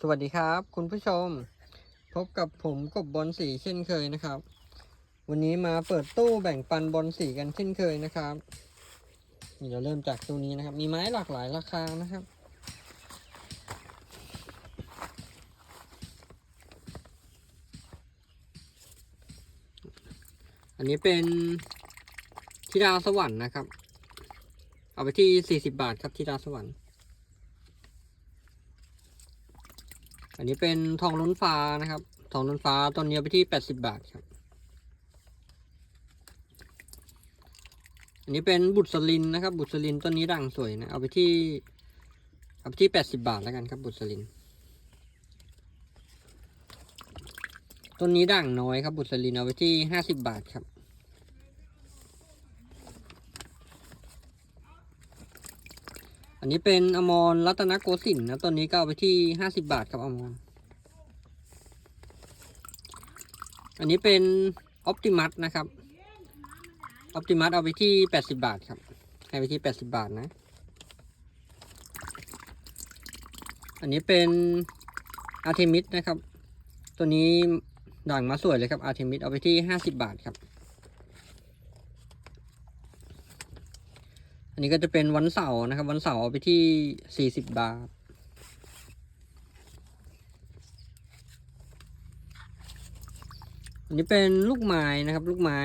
สวัสดีครับ คุณผู้ชม พบกับผมกบบอลสีเช่นเคยนะครับ วันนี้มาเปิดตู้แบ่งปันบอลสีกันเช่นเคยนะครับนี่เราเริ่มจากตู้นี้นะครับ มีไม้หลากหลายราคานะครับ อันนี้เป็นธิดาสวรรค์นะครับ เอาไปที่สี่สิบาทครับธิดาสวรรค์ อันนี้เป็นทองล้นฟ้านะครับ ทองล้นฟ้าต้นนี้ไปที่แปดสิบาทครับ อันนี้เป็นบุตรสลินนะครับ บุตรสลินต้นนี้ด่างสวยนะ เอาไปที่ เอาไปที่แปดสิบาทแล้วกันครับ บุตรสลิน ต้นนี้ด่างน้อยครับ บุตรสลินเอาไปที่ห้าสิบาทครับ อันนี้เป็นอมรรัตนโกสินทร์นะต้นนี้ก็เอาไปที่ห้าสิบบาทครับอมรอันนี้เป็นออ t ติมัสนะครับออ t ติมัสเอาไปที่แปดสิบาทครับให้ไปที่แปดสิบาทนะ อันนี้เป็นอาร์เทมิสนะครับ ตัวนี้ด่างมาสวยเลยครับอาร์เทมิสเอาไปที่ห้าสิบาทครับ อันนี้ก็จะเป็นวันเสาร์นะครับ วันเสาร์เอาไปที่สี่สิบบาท อันนี้เป็นลูกไม้นะครับ ลูกไม้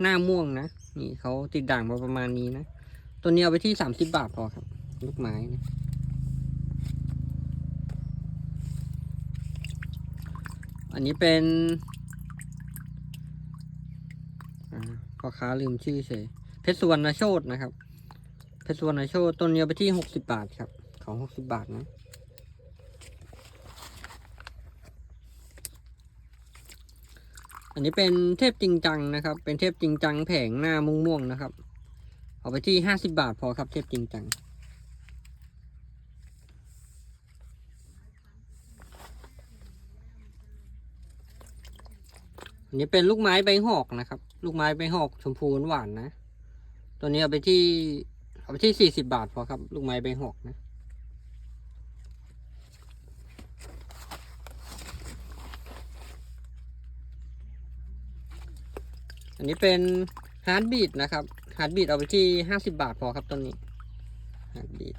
หน้าม่วงนะ นี่เขาติดด่างมาประมาณนี้นะ ตัวนี้เอาไปที่สามสิบบาทพอครับ ลูกไม้นะอันนี้เป็นพ่อค้าลืมชื่อเฉยเพชรสุวรรณโชตนะครับ ชรสุวรรณโชตต้นนี้เอาไปที่หกสิบาทครับ ของหกสิบาทนะอันนี้เป็นเทพจริงจังนะครับ เป็นเทพจริงจังแผงหน้าม่วงๆนะครับ เอาไปที่ห้าสิบาทพอครับ เทพจริงจัง อันนี้เป็นลูกไม้ใบหอกนะครับ ลูกไม้ใบหอกชมพูหวานนะ ตัวนี้เอาไปที่ เอาไปที่สี่สิบบาทพอครับ ลูกไม้ใบหอกนะ อันนี้เป็นฮาร์ดบีดนะครับฮาร์ดบีดเอาไปที่ห้าสิบบาทพอครับต้นนี้ฮาร์ดบีด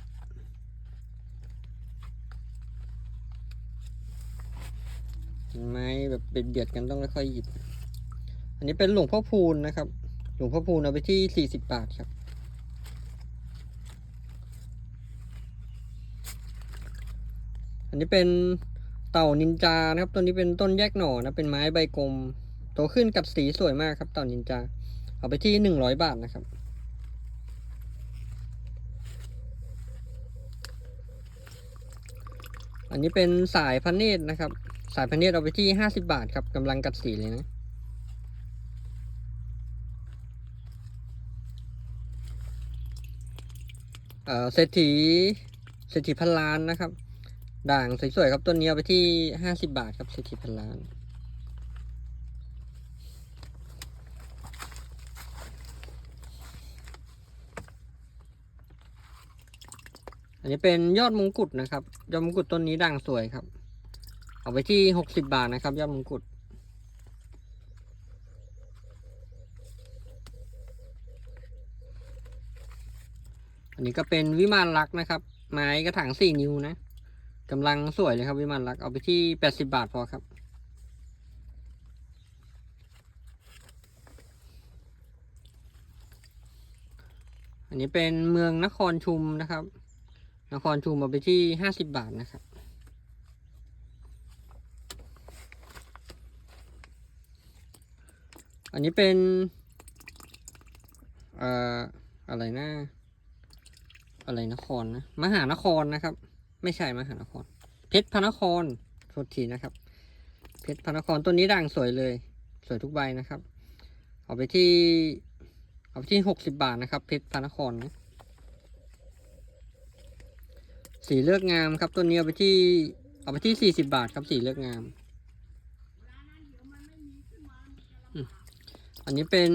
ไม้แบบเบียดกันต้องค่อยๆหยิบ อันนี้เป็นหลวงพ่อพูนนะครับ หลวงพ่อพูนเอาไปที่สี่สิบบาทครับ อันนี้เป็นเต่านินจานะครับต้นนี้เป็นต้นแยกหน่อนะเป็นไม้ใบกลมโตขึ้นกัดสีสวยมากครับ เต่านินจา เอาไปที่หนึ่งร้อยบาทนะครับ อันนี้เป็นสายพันเนตรนะครับ สายพันเนตรเอาไปที่ห้าสิบาทครับกำลังกัดสีเลยนะเอ่อเศรษฐีเศรษฐีพันล้านนะครับ ด่างสวยๆครับต้นนี้เอาไปที่ห้าสิบบาทครับเศรษฐีพันล้านอันนี้เป็นยอดมงกุฎนะครับ ยอดมงกุฎต้นนี้ด่างสวยครับ เอาไปที่หกสิบาทนะครับ ยอดมงกุฎอันนี้ก็เป็นวิมานรักนะครับ ไม้กระถางสี่นิ้วนะ กำลังสวยเลยครับวิมานรักเอาไปที่แปดสิบาทพอครับ อันนี้เป็นเมืองนครชุมนะครับ นครชุมเอาไปที่ห้าสิบบาทนะครับอันนี้เป็นเอ่ออะไรนะ อะไรนครนะ มหานครนะครับ ไม่ใช่มหานคร เพชรพระนครโทษทีนะครับ เพชรพระนครต้นนี้ด่างสวยเลย สวยทุกใบนะครับ เอาไปที่ เอาไปที่หกสิบาทนะครับ เพชรพระนครนะสีเลือกงามครับต้นนี้เอาไปที่ เอาไปที่สี่สิบาทครับสีเลือกงามอันนี้เป็น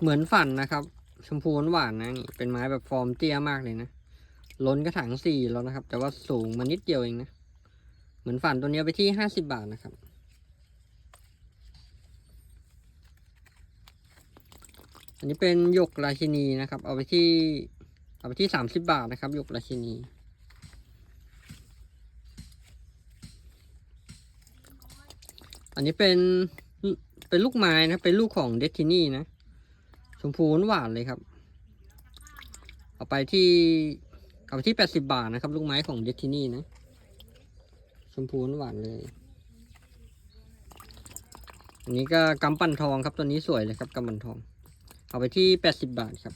เหมือนฝันนะครับ ชมพูหวานนะนี่เป็นไม้แบบฟอร์มเตี้ยมากเลยนะ ล้นกระถางสี่แล้วนะครับ แต่ว่าสูงมานิดเดียวเองนะ เหมือนฝันตัวนี้ไปที่ห้าสิบบาทนะครับ อันนี้เป็นหยกราชินีนะครับ เอาไปที่เอาไปที่สามสิบาทนะครับหยกราชินีอันนี้เป็นเป็นลูกไม้นะ เป็นลูกของเดสตินีนะ ชมพูหวานเลยครับ เอาไปที่ เอาไปที่แปดสิบาทนะครับ ลูกไม้ของเดสตินี่นะ ชมพูหวานเลย อันนี้ก็กำปั่นทองครับตัวนี้สวยเลยครับกำปั่นทอง เอาไปที่แปดสิบาทครับ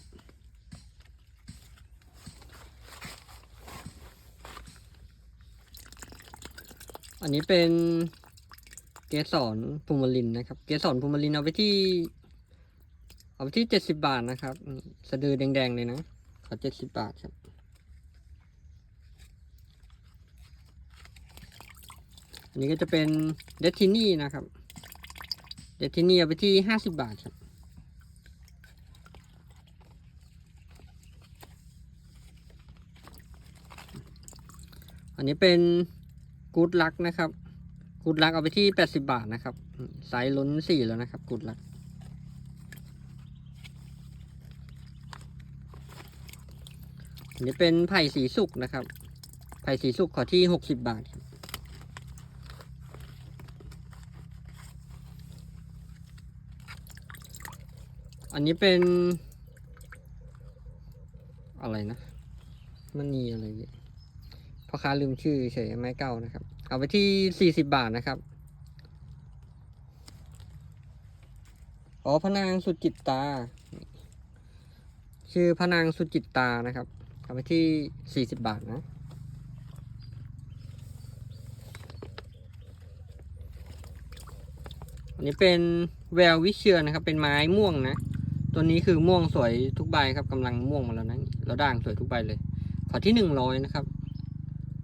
อันนี้เป็นเกสรภูมิลินนะครับ เกสรภูมิลินเอาไปที่ เอาไปที่เจ็ดสิบาทนะครับ สะดือแดงๆเลยนะ ขอเจ็ดสิบาทครับ อันนี้ก็จะเป็นเดทินี่นะครับเดทินี่เอาไปที่ห้าสิบบาทครับอันนี้เป็นกูดลักนะครับกูดลักเอาไปที่แปดสิบาทนะครับไซส์ล้นสี่แล้วนะครับกูดลักอันนี้เป็นไผ่สีสุกนะครับ ไผ่สีสุกขอที่หกสิบบาทครับ อันนี้เป็น อะไรนะมันนีอะไรเนี่ยพ่อค้าลืมชื่อเฉยไม้เก่านะครับ เอาไปที่สี่สิบบาทนะครับ อ๋อพระนางสุจิตตา ชื่อพระนางสุจิตตานะครับ เอาไปที่สี่สิบบาทนะอันนี้เป็นแวววิเชียรนะครับ เป็นไม้ม่วงนะ ตัวนี้คือม่วงสวยทุกใบครับกำลังม่วงมาแล้วนะแล้วด่างสวยทุกใบเลย ขอที่หนึ่งร้อยนะครับ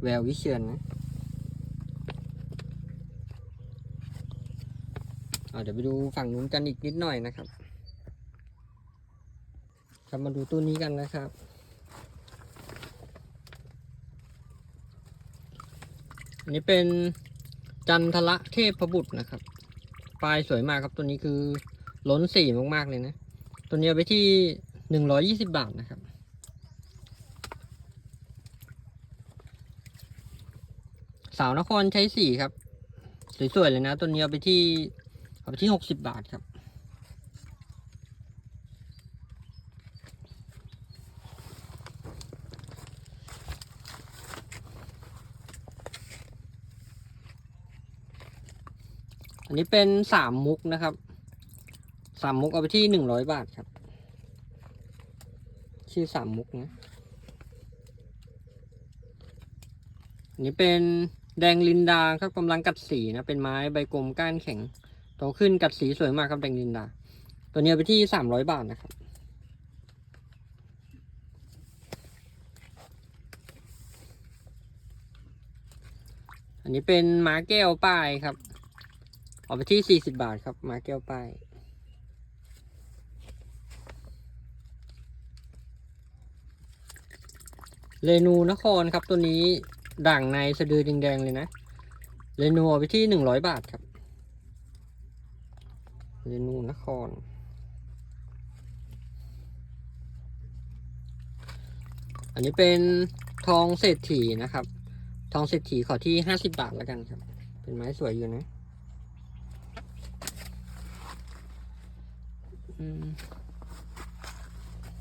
แวววิเชียรนะเดี๋ยวไปดูฝั่งนู้นกันอีกนิดหน่อยนะครับครับมาดูตู้นี้กันนะครับ อันนี้เป็นจันทละเทพบุตรนะครับ ปลายสวยมากครับตัวนี้คือล้นสีมากๆเลยนะ ตัวนี้เอาไปที่หนึ่งร้อยี่สิบบาทนะครับ สาวนครใช้สีครับ สวยๆเลยนะ ตัวนี้เอาไปที่เอาไปที่หกสิบบาทครับ อันนี้เป็นสามมุกนะครับ สามมุกเอาไปที่หนึ่งร้อยบาทครับ ชื่อสามมุกนะนนี้เป็นแดงลินดาครับกำลังกัดสีนะ เป็นไม้ใบกลมก้านแข็งโตขึ้นกัดสีสวยมากครับแดงลินดา ตัวนี้ไปที่สามร้อยบาทนะครับ อันนี้เป็นม้าแก้วป้ายครับเอาไปที่สี่สิบาทครับม้าแก้วป้าย เรนูนครครับตัวนี้ด่างในสะดือแดงๆเลยนะ เรนูเอาไปที่หนึ่งร้อยบาทครับ เรนูนคร อันนี้เป็นทองเศรษฐีนะครับ ทองเศรษฐีขอที่ห้าสิบบาทแล้วกันครับ เป็นไม้สวยอยู่นะอืม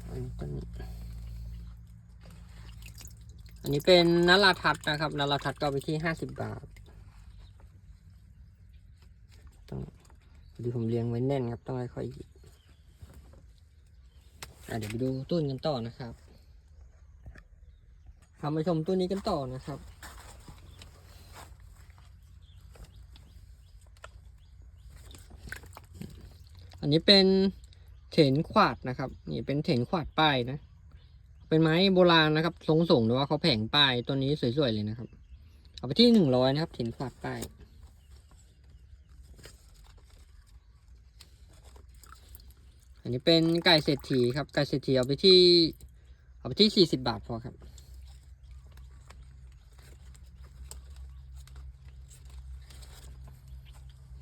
อันนี้ต้ นนี้อันนี้เป็นนราทัศน์นะครับนราทัศน์ก็ไปที่ห้าสิบบาทต้องดีผมเรียงไว้แน่นครับ ต้องค่อยๆหยิบอะเดี๋ยวไปดูตู้นกันต่อนะครับทำไปชมตู้นี้กันต่อนะครับอันนี้เป็นเถนขวาดนะครับ นี่เป็นเถนขวาดป้ายนะ เป็นไม้โบราณนะครับทรงสูงหรือว่าเขาแผงป้ายตัวนี้สวยๆเลยนะครับ เอาไปที่หนึ่งร้อยนะครับเถนขวาดป้ายอันนี้เป็นไก่เศรษฐีครับไก่เศรษฐีเอาไปที่ เอาไปที่สี่สิบบาทพอครับ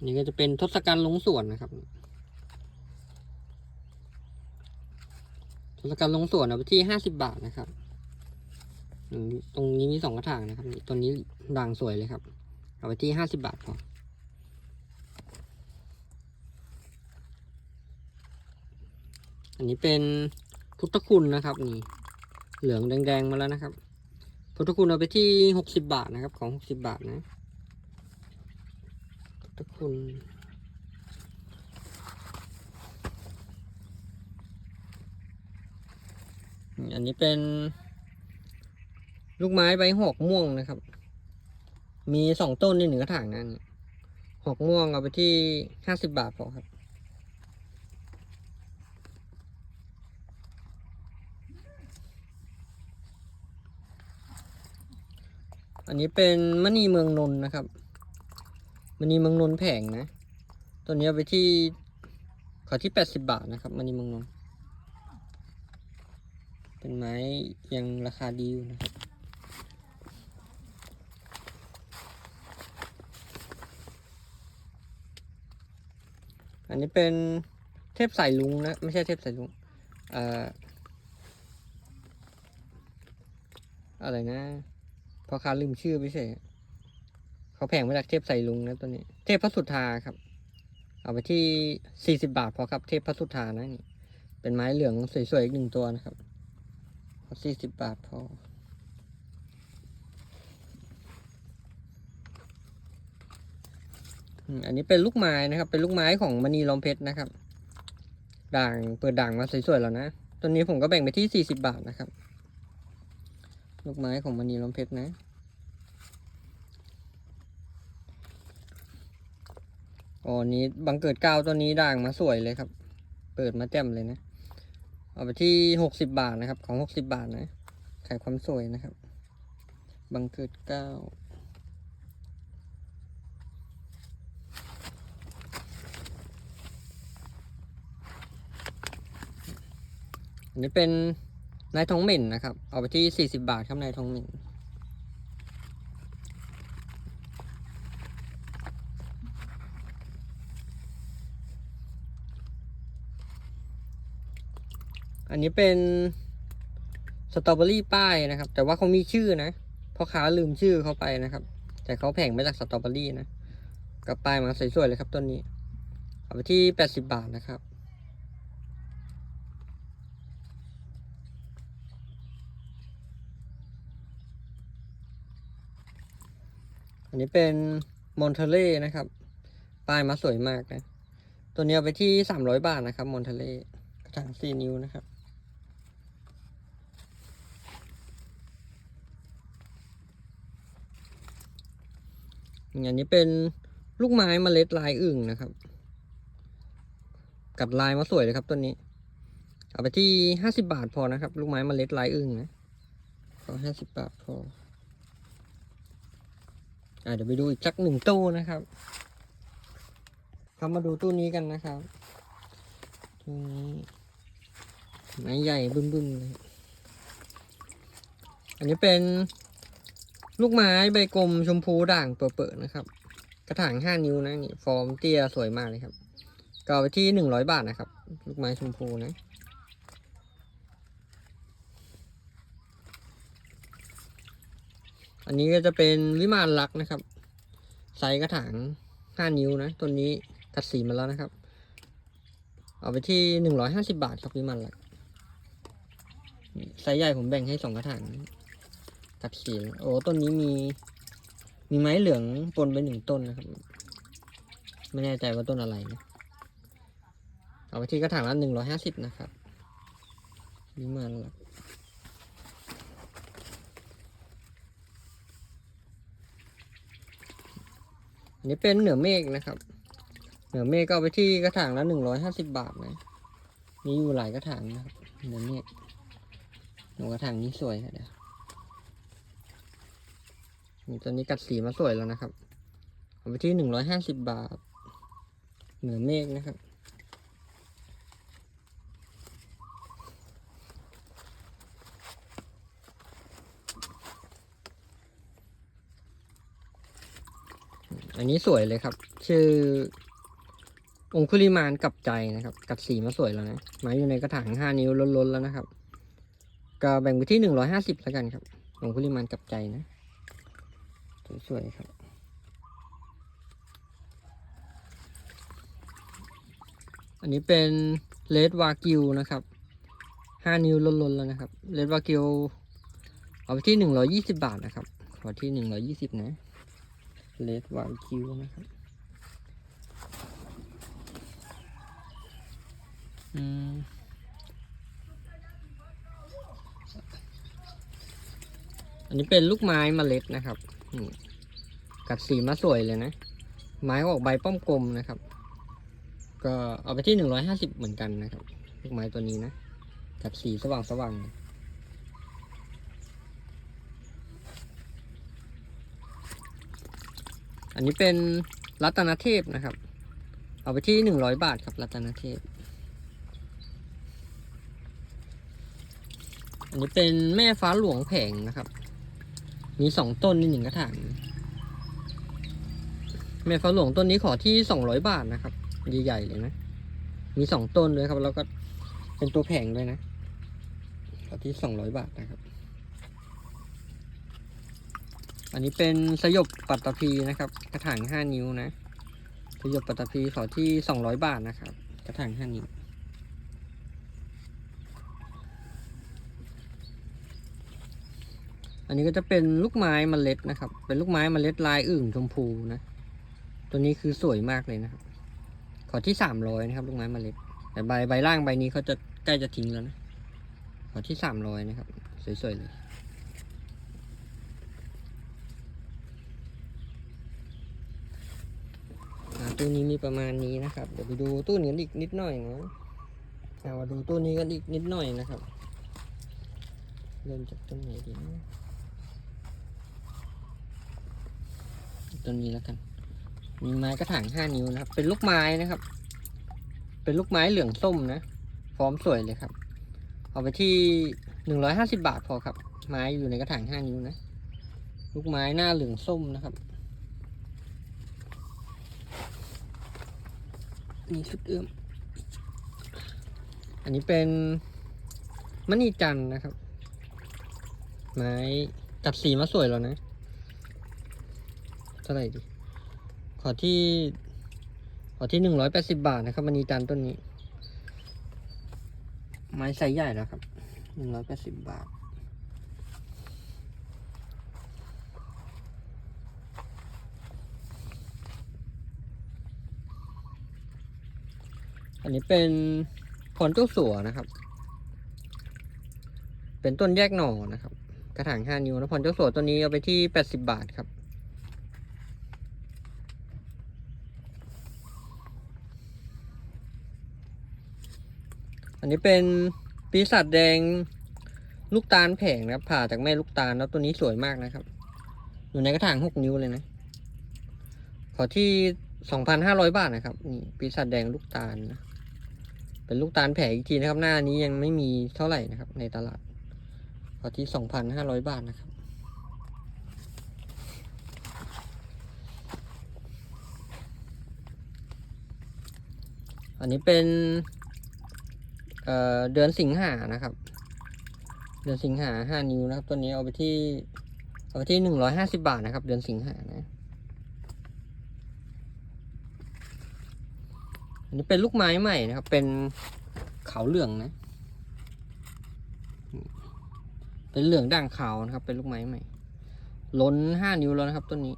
นี่ก็จะเป็นทศกัณฐ์ลงสวนนะครับ ทศกัณฐ์ลงสวนเอาไปที่ห้าสิบบาทนะครับ ตรงนี้มีสองกระถางนะครับนี่ตัวนี้ด่างสวยเลยครับ เอาไปที่ห้าสิบบาทพออันนี้เป็นพุทธคุณนะครับนี่เหลืองแดงๆมาแล้วนะครับ พุทธคุณเอาไปที่หกสิบาทนะครับ ของหกสิบาทนะพุทธคุณ อันนี้เป็น ลูกไม้ใบหอกม่วงนะครับ มีสองต้นในหนึ่งกระถางนั่นหอกม่วงเอาไปที่ห้าสิบบาทพอครับ อันนี้เป็นมณีเมืองนนท์นะครับมณีเมืองนนท์แผงนะ ตัวนี้เอาไปที่ขอที่แปดสิบาทนะครับมณีเมืองนนท์ เป็นไม้ยังราคาดีอยู่นะครับอันนี้เป็นเทพสายลุงนะ ไม่ใช่เทพสายลุงเอ่ออะไรนะพอค้าลืมชื่อไปเฉยเขาแผงมาจากเทพสายลุงนะตัวนี้ เทพพระสุธาครับ เอาไปที่สี่สิบาทพอครับ เทพพระสุธานะนี่ เป็นไม้เหลืองสวยๆอีกหนึ่งตัวนะครับ สี่สิบบาทพออันนี้เป็นลูกไม้นะครับ เป็นลูกไม้ของมณีล้อมเพชรนะครับ ด่างเปิดด่างมาสวยๆแล้วนะตัวนี้ผมก็แบ่งไปที่สี่สิบาทนะครับ ลูกไม้ของมณีล้อมเพชรนะอ๋อนี้บังเกิดเก้าตัวนี้ด่างมาสวยเลยครับ เปิดมาแจ่มเลยนะ เอาไปที่หกสิบาทนะครับ ของหกสิบาทนะขายความสวยนะครับ บังเกิดเก้าอันนี้เป็นนายทองหม็นนะครับ เอาไปที่สี่สิบาทครับนายทองหม็น อันนี้เป็นสตรอเบอรี่ป้ายนะครับ แต่ว่าเขามีชื่อนะพ่อค้าลืมชื่อเขาไปนะครับ แต่เขาแผงมาจากสตรอเบอรี่นะกับป้ายมาสวยๆเลยครับต้นนี้ เอาไปที่แปดสิบาทนะครับอันนี้เป็นมอนเทเล่นะครับ ป้ายมาสวยมากนะ ตัวนี้เอาไปที่สามร้อยบาทนะครับมอนเทเล่กระถางสี่นิ้วนะครับ อันนี้เป็นลูกไม้เมล็ดลายอึ่งนะครับ กัดลายมาสวยเลยครับตัวนี้ เอาไปที่ห้าสิบาทพอนะครับ ลูกไม้เมล็ดลายอึ่งนะก็ห้าสิบบาทพออ่าเดี๋ยวไปดูอีกสักหนึ่งตู้นะครับเรามาดูตู้นี้กันนะครับตู้นี้ไม้ใหญ่บึ้มๆเลยอันนี้เป็น ลูกไม้ใบกลมชมพูด่างเปิดๆนะครับ กระถางห้านิ้วนะนี่ฟอร์มเตี้ยสวยมากเลยครับก็เอาไปที่หนึ่งร้อยบาทนะครับ ลูกไม้ชมพูนะอันนี้ก็จะเป็นวิมานลักนะครับไซส์กระถางห้านิ้วนะตัวนี้กัดสีมาแล้วนะครับ เอาไปที่หนึ่งร้อยห้าสิบาทครับวิมานลักไซส์ใหญ่ผมแบ่งให้สองกระถาง กัดสีโอ้ต้นนี้มี มีไม้เหลืองปนไปหนึ่งต้นนะครับ ไม่แน่ใจว่าต้นอะไรนะเอาไปที่กระถางละหนึ่งร้อยห้าสิบนะครับวิมานลักษณ์อันนี้เป็นเหนือเมฆนะครับ เหนือเมฆก็เอาไปที่กระถางละหนึ่งร้อยห้าสิบบาทนะมีอยู่หลายกระถางนะครับเหนือเมฆหนูกระถางนี้สวยครับเดี๋ยว นี่ตัวนี้กัดสีมาสวยแล้วนะครับเอาไปที่หนึ่งร้อยห้าสิบบาท เหนือเมฆนะครับ อันนี้สวยเลยครับ ชื่อ องคุลิมานกับใจนะครับ กัดสีมาสวยแล้วนะไม้อยู่ในกระถางห้านิ้วล้นๆแล้วนะครับ ก็แบ่งไปที่หนึ่งร้อยห้าสิบแล้วกันครับ องคุลิมานกับใจนะ สวยๆครับ อันนี้เป็นเลดวากิวนะครับห้านิ้วล้นๆแล้วนะครับเลดวากิวเอาไปที่หนึ่งร้อยี่สิบาทนะครับ ขอที่หนึ่งร้อยี่สิบนะเลดวากิวนะครับอืมอันนี้เป็นลูกไม้เมล็ดนะครับ นี่กัดสีมาสวยเลยนะ ไม้ออกใบป้อมกลมนะครับ ก็เอาไปที่หนึ่งร้อยห้าสิบเหมือนกันนะครับลูกไม้ตัวนี้นะกัดสีสว่างสว่างอันนี้เป็นรัตนเทพนะครับ เอาไปที่หนึ่งร้อยบาทครับรัตนเทพ อันนี้เป็นแม่ฟ้าหลวงแผงนะครับ มีสองต้นในหนึ่งกระถางแม่ฟ้าหลวงต้นนี้ขอที่สองร้อยบาทนะครับ ใหญ่ๆเลยนะ มีสองต้นเลยครับ แล้วก็เป็นตัวแผงด้วยนะขอที่สองร้อยบาทนะครับ อันนี้เป็นสยบปัตตภีนะครับ กระถางห้านิ้วนะ สยบปัตตภีขอที่สองร้อยบาทนะครับ กระถางห้านิ้ว อันนี้ก็จะเป็นลูกไม้มเมล็ดนะครับ เป็นลูกไม้มเมล็ดลายอึ่งชมพูนะ ตัวนี้คือสวยมากเลยนะครับ ขอที่สามร้อยนะครับ ลูกไม้มเมล็ด แต่ใบใบล่างใบนี้เขาจะใกล้จะทิ้งแล้วนะ ขอที่สามร้อยนะครับ สวยๆเลยตู้นี้มีประมาณนี้นะครับ เดี๋ยวไปดูตู้นี้กันอีกนิดหน่อยนะเอามาดูตู้นี้กันอีกนิดหน่อยนะครับ เริ่มจากต้นไหนดีนะ ต้นนี้แล้วกัน มีไม้กระถางห้านิ้วนะครับ เป็นลูกไม้นะครับ เป็นลูกไม้เหลืองส้มนะฟอร์มสวยเลยครับ เอาไปที่หนึ่งร้อยห้าสิบาทพอครับ ไม้อยู่ในกระถางห้านิ้วนะ ลูกไม้หน้าเหลืองส้มนะครับ นี่สุดเอื้อม อันนี้เป็นมณีจันทร์นะครับ ไม้กัดสีมาสวยแล้วนะ ท่าไหร่ดี ขอที่ ขอที่หนึ่งร้อยแปดสิบาทนะครับมณีจันต้นนี้ ไม้ไซส์ใหญ่แล้วครับหนึ่งร้อยแปดสิบบาทอันนี้เป็นพรเจ้าสัวนะครับ เป็นต้นแยกหน่อนะครับ กระถางห้านิ้วนะพรเจ้าสัวตัวนี้เอาไปที่แปดสิบบาทครับ อันนี้เป็นปีศาจแดงลูกตาลแผงนะครับ ผ่าจากแม่ลูกตาลแล้วตัวนี้สวยมากนะครับ อยู่ในกระถางหกนิ้วเลยนะ ขอที่สองพันห้าร้อยบาทนะครับ นี่ปีศาจแดงลูกตาลนะเป็นลูกตาลแผงอีกทีนะครับ หน้านี้ยังไม่มีเท่าไหร่นะครับ ในตลาด ขอที่สองพันห้าร้อยบาทนะครับอันนี้เป็น เดือนสิงหานะครับ เดือนสิงหาห้านิ้วนะครับ ตัวนี้เอาไปที่ เอาไปที่หนึ่งร้อยห้าสิบาทนะครับ เดือนสิงหานะอันนี้เป็นลูกไม้ใหม่นะครับ เป็นเขาเหลืองนะ เป็นเหลืองด่างขาวนะครับ เป็นลูกไม้ใหม่ ล้นห้านิ้วแล้วนะครับต้นนี้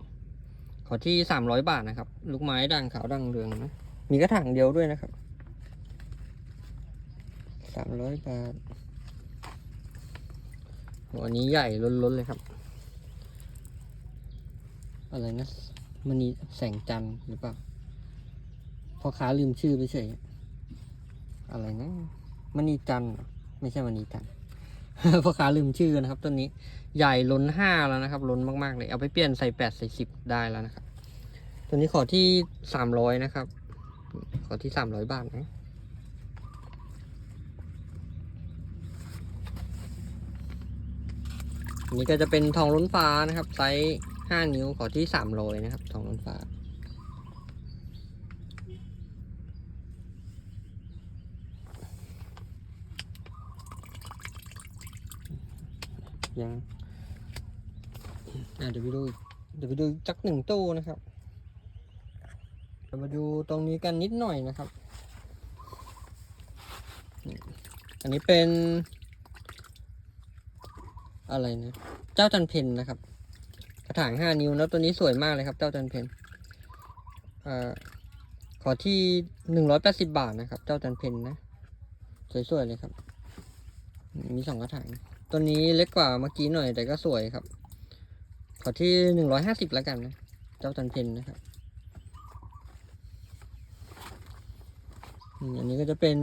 ขอที่สามร้อยบาทนะครับ ลูกไม้ด่างขาวด่างเหลืองนะ มีกระถางเดียวด้วยนะครับ สามร้อยบาทโหอันนี้ใหญ่ล้นๆเลยครับ อะไรนะมณีแสงจันทร์หรือเปล่าพ่อค้าลืมชื่อไปเฉยอะไรนะมณีจันทร์ไม่ใช่มณีจันทร์พ่อค้าลืมชื่อนะครับต้นนี้ใหญ่ล้นห้าแล้วนะครับ ล้นมากๆเลยเอาไปเปลี่ยนใส่แปดใส่สิบได้แล้วนะครับตัวนี้ขอที่สามร้อยนะครับ ขอที่สามร้อยบาทนะ นี่ก็จะเป็นทองล้นฟ้านะครับ ไซส์ห้านิ้วขอที่สามโลเลยนะครับ ทองล้นฟ้า ยังเดี๋ยวไปดูเดี๋ยวไปดูจักหนึ่งตู้นะครับเรมาดูตรงนี้กันนิดหน่อยนะครับ อันนี้เป็น อะไรนะ เจ้าจันเพนนะครับ กระถางห้านิ้วแล้วตัวนี้สวยมากเลยครับ เจ้าจันเพนอขอที่หนึ่งร้อยแปดสิบาทนะครับ เจ้าจันเพนนะ สวยๆเลยครับ มีสองกระถาง ตัวนี้เล็กกว่าเมื่อกี้หน่อยแต่ก็สวยครับ ขอที่หนึ่งร้อยห้าสิบแล้วกันนะ เจ้าจันเพนนะครับอันนี้ก็จะเป็น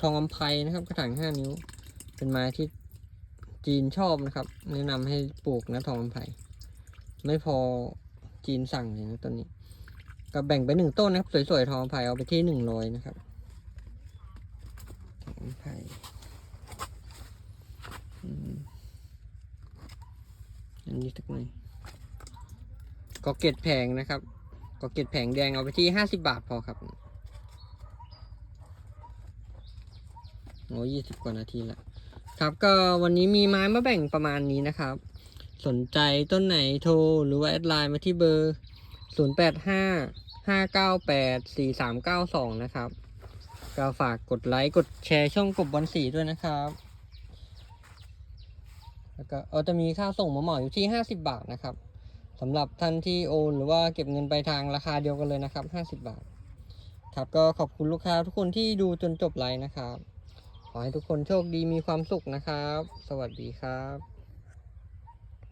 ทองอำไพนะครับ กระถางห้านิ้ว เป็นไม้ที่ จีนชอบนะครับ แนะนำให้ปลูกนะทองอำไพไม่พอจีนสั่งเลยนะต้นนี้ ก็แบ่งไปหนึ่งต้นนะครับ สวยๆทองอำไพเอาไปที่หนึ่งร้อยนะครับทองอำไพอืมอันนี้สักหน่อยก็เกตแผงนะครับ ก็เกตแผงแดงเอาไปที่ห้าสิบบาทพอครับโอ้ยี่สิบกว่านาทีละ ครับก็วันนี้มีไม้มาแบ่งประมาณนี้นะครับ สนใจต้นไหนโทรหรือว่าแอดไลน์มาที่เบอร์ 0 8 5 5 9 8 4 3 9 2 นะครับ ก็ฝากกดไลค์กดแชร์ช่องกบบอลสีด้วยนะครับ แล้วก็เอาจะมีค่าส่งมาหมาอยู่ที่ 50 บาทนะครับสำหรับท่านที่โอน หรือว่าเก็บเงินไปลายทางราคาเดียวกันเลยนะครับ 50 บาท ครับก็ขอบคุณลูกค้าทุกคนที่ดูจนจบไลน์นะครับ ขอให้ทุกคนโชคดีมีความสุขนะครับ สวัสดีครับ